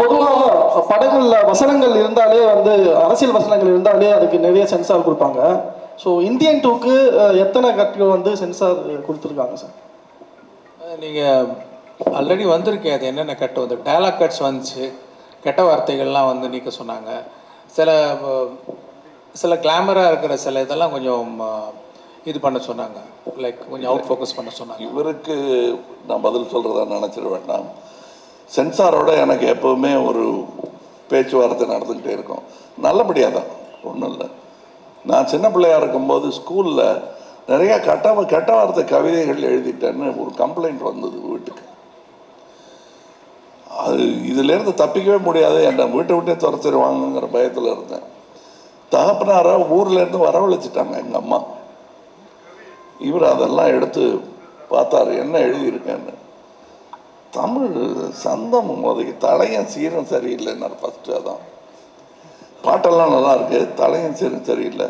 பொதுவாக படங்கள்ல வசனங்கள் இருந்தாலே வந்து அரசியல் வசனங்கள் இருந்தாலே அதுக்கு நிறைய சென்சார் கொடுப்பாங்க. ஸோ இந்தியன் டூக்கு எத்தனை கட்டுகள் வந்து சென்சார் கொடுத்துருக்காங்க சார்? நீங்கள் ஆல்ரெடி வந்திருக்கேன். அது என்னென்ன கட்டு வந்து டயலாக் கட்ஸ் வந்துச்சு. கெட்ட வார்த்தைகள்லாம் வந்து நீக்க சொன்னாங்க. சில சில கிளாமராக இருக்கிற சில இதெல்லாம் கொஞ்சம் இது பண்ண சொன்னாங்க. லைக் கொஞ்சம் அவுட் ஃபோக்கஸ் பண்ண சொன்னாங்க. இவருக்கு நான் பதில் சொல்கிறதா நினச்சிட வேண்டாம். சென்சாரோட எனக்கு எப்போவுமே ஒரு பேச்சுவார்த்தை நடந்துக்கிட்டே இருக்கும். நல்லபடியாக தான். ஒன்றும் இல்லை. நான் சின்ன பிள்ளையாக இருக்கும்போது ஸ்கூலில் நிறையா கட்ட கெட்ட வார்த்தை கவிதைகள் எழுதிட்டேன்னு ஒரு கம்ப்ளைண்ட் வந்தது வீட்டுக்கு. அது இதுலேருந்து தப்பிக்கவே முடியாது. என்னை வீட்டை விட்டே துரத்திடுவாங்கங்கிற பயத்தில் இருந்தேன். தகப்பனாராக ஊர்லேருந்து வரவழைச்சிட்டாங்க எங்கள் அம்மா. இவர் அதெல்லாம் எடுத்து பார்த்தாரு என்ன எழுதியிருக்கேன்னு? தமிழ் சந்தம் உதவி தலையும் சீரும் சரியில்லைன்னாரு ஃபஸ்ட்டு அதான். பாட்டெல்லாம் நல்லா இருக்குது தலையும் சீரும் சரியில்லை.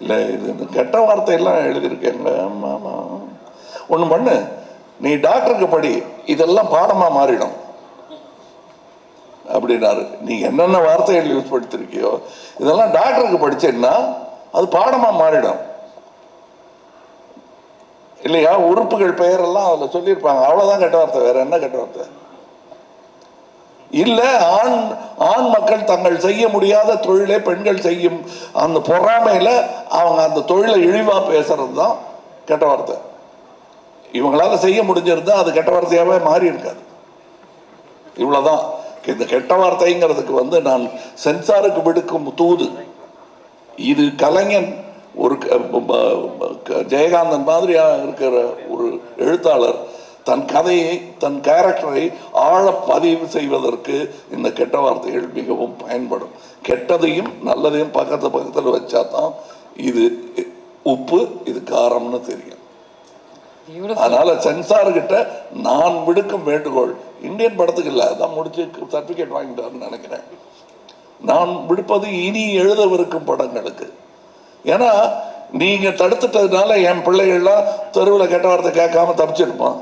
இல்லை இது இந்த கெட்ட வார்த்தையெல்லாம் எழுதியிருக்கேங்க ஆமாம் ஆமாம் ஒன்று பண்ணு. நீ டாக்டருக்கு படி இதெல்லாம் பாடமாக மாறிடும். அப்படின்னாரு. நீ என்னென்ன வார்த்தைகள் யூஸ் படுத்திருக்கியோ இதெல்லாம் டாக்டருக்கு படிச்சேன்னா அது பாடமாக மாறிடும். இல்லையா? உறுப்புகள் பெயரெல்லாம் அதில் சொல்லியிருப்பாங்க. அவ்வளோதான் கெட்ட வார்த்தை. வேற என்ன கெட்ட வார்த்தை? இல்லை ஆண் ஆண் மக்கள் தங்கள் செய்ய முடியாத தொழிலை பெண்கள் செய்யும் அந்த பொறாமையில் அவங்க அந்த தொழிலை இழிவாக பேசுறது தான் கெட்ட வார்த்தை. இவங்களால செய்ய முடிஞ்சிருந்தா அது கெட்ட வார்த்தையாகவே மாறி இருக்காது. இவ்வளோதான் இந்த கெட்ட வார்த்தைங்கிறதுக்கு வந்து நான் சென்சாருக்கு விடுக்கும் தூது. இது கலைஞன் ஒரு ஜெயகாந்தன் மாதிரியா இருக்கிற ஒரு எழுத்தாளர் தன் கதையை தன் கேரக்டரை ஆழ பதிவு செய்வதற்கு இந்த கெட்ட வார்த்தைகள் மிகவும் பயன்படும். கெட்டதையும் நல்லதையும் பக்கத்து பக்கத்தில் வச்சா தான் இது உப்பு இது காரம்னு தெரியும். அதனால சென்சார் கிட்ட நான் விடுக்கும் வேண்டுகோள். இந்தியன் படத்துக்கு இல்லை அதான் முடிச்சு சர்டிஃபிகேட் வாங்கிட்டாருன்னு நினைக்கிறேன். நான் விடுப்பது இனி எழுதவிருக்கும் படங்களுக்கு. ஏன்னா நீங்க தடுத்துட்டதுனால என் பிள்ளைகள்லாம் தெருவில் கெட்ட வார்த்தை கேட்காம தப்பிச்சிருப்பான்.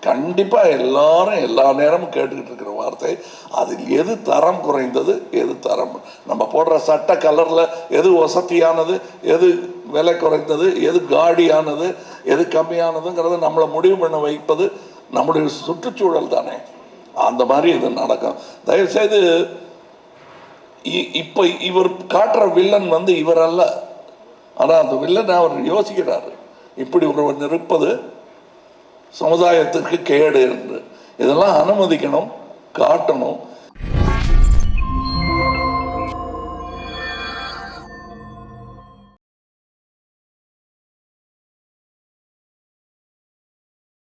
கண்டிப்பா எல்லாரும் எல்லா நேரமும் கேட்டுக்கிட்டு இருக்கிற வார்த்தை அதில் எது தரம் குறைந்தது எது தரம் நம்ம போடுற சட்ட கலர்ல எது வசதியானது எது விலை குறைந்தது எது காடியானது எது கம்மியானதுங்கிறத நம்மளை முடிவு பண்ண வைப்பது நம்முடைய சுற்றுச்சூழல் தானே. அந்த மாதிரி இது நடக்கும். தயவுசெய்து இப்ப இவர் காட்டுற வில்லன் வந்து இவர் அல்ல ஆனால் அந்த வில்லன் அவர் யோசிக்கிறார். இப்படி ஒருவன் இருப்பது சமுதாயத்திற்கு கேடு என்று. இதெல்லாம் அனுமதிக்கணும் காட்டணும்.